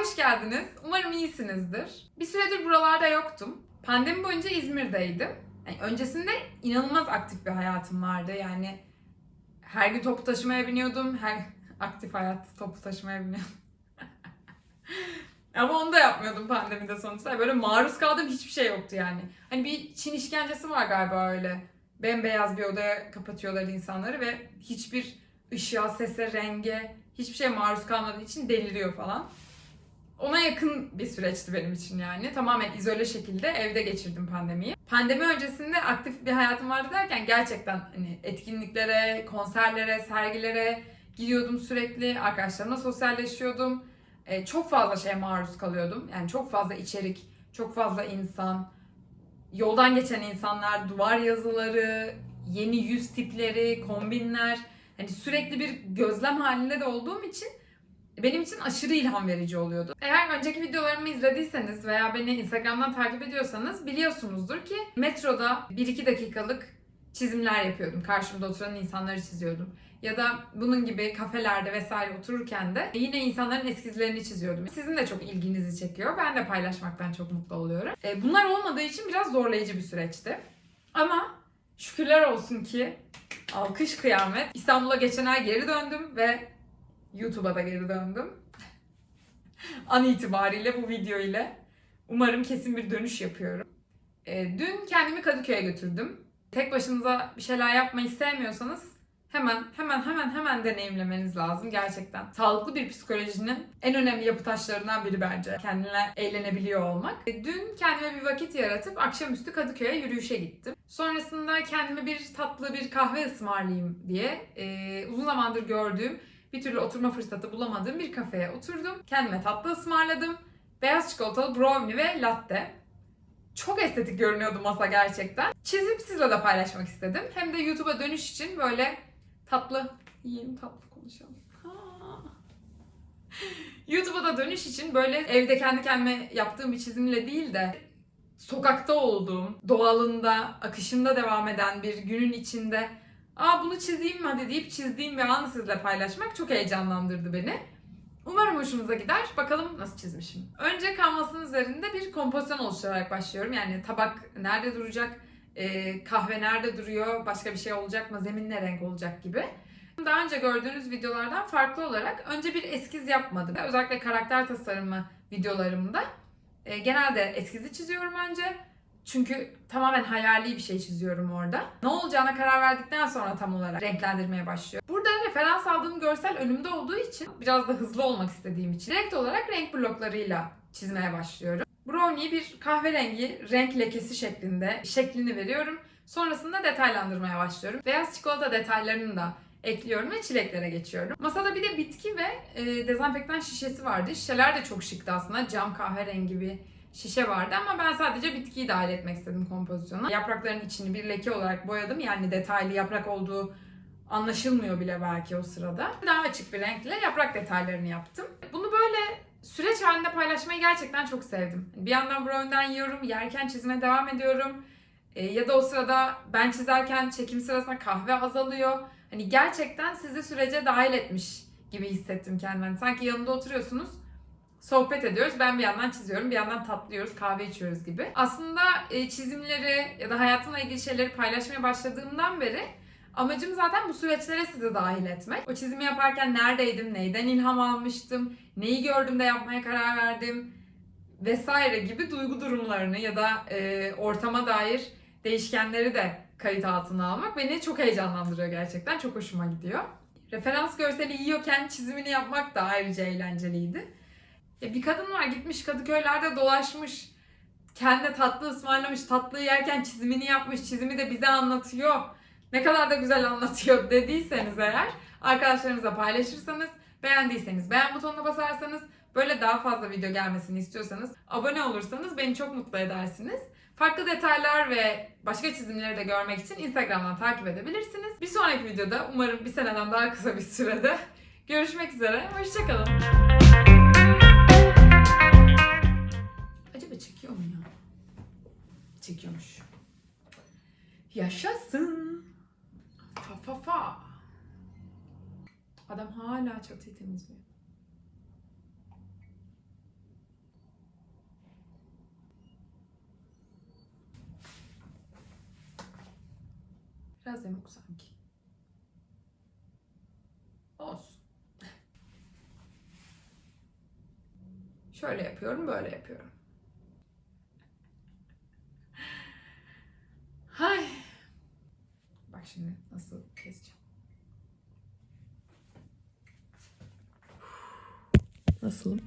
hoş geldiniz. Umarım iyisinizdir. Bir süredir buralarda yoktum. Pandemi boyunca İzmir'deydim. Yani öncesinde inanılmaz aktif bir hayatım vardı. Yani her gün toplu taşımaya biniyordum. Her aktif hayat toplu taşımaya biniyordum. Ama onu da yapmıyordum pandemide sonuçta. Böyle maruz kaldığım hiçbir şey yoktu yani. Hani bir Çin işkencesi var galiba öyle. Bembeyaz bir odaya kapatıyorlar insanları ve hiçbir ışığa, sese, renge, hiçbir şeye maruz kalmadığı için deliriyor falan. Ona yakın bir süreçti benim için yani. Tamamen izole şekilde evde geçirdim pandemiyi. Pandemi öncesinde aktif bir hayatım vardı derken gerçekten hani etkinliklere, konserlere, sergilere gidiyordum sürekli. Arkadaşlarımla sosyalleşiyordum. Ee, çok fazla şeye maruz kalıyordum. Yani çok fazla içerik, çok fazla insan, yoldan geçen insanlar, duvar yazıları, yeni yüz tipleri, kombinler. Hani sürekli bir gözlem halinde de olduğum için benim için aşırı ilham verici oluyordu. Eğer önceki videolarımı izlediyseniz veya beni Instagram'dan takip ediyorsanız biliyorsunuzdur ki metroda 1-2 dakikalık çizimler yapıyordum. Karşımda oturan insanları çiziyordum. Ya da bunun gibi kafelerde vesaire otururken de yine insanların eskizlerini çiziyordum. Sizin de çok ilginizi çekiyor. Ben de paylaşmaktan çok mutlu oluyorum. E, Bunlar olmadığı için biraz zorlayıcı bir süreçti. Ama şükürler olsun ki alkış kıyamet. İstanbul'a geçen ay geri döndüm ve YouTube'a da geri döndüm. An itibariyle bu video ile umarım kesin bir dönüş yapıyorum. E, dün kendimi Kadıköy'e götürdüm. Tek başınıza bir şeyler yapmayı sevmiyorsanız hemen hemen hemen hemen deneyimlemeniz lazım gerçekten. Sağlıklı bir psikolojinin en önemli yapı taşlarından biri bence. Kendine eğlenebiliyor olmak. E, Dün kendime bir vakit yaratıp akşamüstü Kadıköy'e yürüyüşe gittim. Sonrasında kendime bir tatlı bir kahve ısmarlayayım diye e, uzun zamandır gördüğüm bir türlü oturma fırsatı bulamadığım bir kafeye oturdum. Kendime tatlı ısmarladım. Beyaz çikolatalı brownie ve latte. Çok estetik görünüyordu masa gerçekten. Çizip sizle de paylaşmak istedim. Hem de YouTube'a dönüş için böyle tatlı yiyelim tatlı konuşalım. YouTube'a da dönüş için böyle evde kendi kendime yaptığım bir çizimle değil de sokakta olduğum, doğalında, akışında devam eden bir günün içinde Aa bunu çizeyim mi hadi deyip çizdiğim bir anı sizle paylaşmak çok heyecanlandırdı beni. Umarım hoşunuza gider. Bakalım nasıl çizmişim. Önce kanvasın üzerinde bir kompozisyon oluşturarak başlıyorum. Yani tabak nerede duracak, e, kahve nerede duruyor, başka bir şey olacak mı, zemin ne renk olacak gibi. Daha önce gördüğünüz videolardan farklı olarak önce bir eskiz yapmadım. Özellikle karakter tasarımı videolarımda e, genelde eskizi çiziyorum önce. Çünkü tamamen hayali bir şey çiziyorum orada. Ne olacağına karar verdikten sonra tam olarak renklendirmeye başlıyorum. Burada referans aldığım görsel önümde olduğu için biraz da hızlı olmak istediğim için direkt olarak renk bloklarıyla çizmeye başlıyorum. Brownie'yi bir kahverengi renk lekesi şeklinde şeklini veriyorum. Sonrasında detaylandırmaya başlıyorum. Beyaz çikolata detaylarını da ekliyorum ve çileklere geçiyorum. Masada bir de bitki ve e, dezenfektan şişesi vardı. Şişeler de çok şıktı aslında. Cam kahverengi bir şişe vardı ama ben sadece bitkiyi dahil etmek istedim kompozisyona. Yaprakların içini bir leke olarak boyadım. Yani detaylı yaprak olduğu anlaşılmıyor bile belki o sırada. Daha açık bir renkle yaprak detaylarını yaptım. Bunu böyle süreç halinde paylaşmayı gerçekten çok sevdim. Bir yandan brownie'den yiyorum, yerken çizime devam ediyorum. E, ya da o sırada ben çizerken çekim sırasında kahve azalıyor. Hani gerçekten sizi sürece dahil etmiş gibi hissettim kendimi. Hani sanki yanında oturuyorsunuz sohbet ediyoruz. Ben bir yandan çiziyorum, bir yandan tatlıyoruz, kahve içiyoruz gibi. Aslında e, çizimleri ya da hayatımla ilgili şeyleri paylaşmaya başladığımdan beri amacım zaten bu süreçlere sizi dahil etmek. O çizimi yaparken neredeydim, neyden ilham almıştım, neyi gördüm de yapmaya karar verdim vesaire gibi duygu durumlarını ya da e, ortama dair değişkenleri de kayıt altına almak beni çok heyecanlandırıyor gerçekten. Çok hoşuma gidiyor. Referans görseli yiyorken çizimini yapmak da ayrıca eğlenceliydi. Ya bir kadın var gitmiş Kadıköylerde dolaşmış. Kendi tatlı ısmarlamış. Tatlıyı yerken çizimini yapmış. Çizimi de bize anlatıyor. Ne kadar da güzel anlatıyor dediyseniz eğer arkadaşlarınızla paylaşırsanız beğendiyseniz beğen butonuna basarsanız böyle daha fazla video gelmesini istiyorsanız abone olursanız beni çok mutlu edersiniz. Farklı detaylar ve başka çizimleri de görmek için Instagram'dan takip edebilirsiniz. Bir sonraki videoda umarım bir seneden daha kısa bir sürede görüşmek üzere. Hoşçakalın. Yaşasın. Fa fa fa. Adam hala çatıyı temizliyor. Biraz yamuk sanki. Olsun. Şöyle yapıyorum, böyle yapıyorum. Bak şimdi nasıl keseceğim. Nasılım?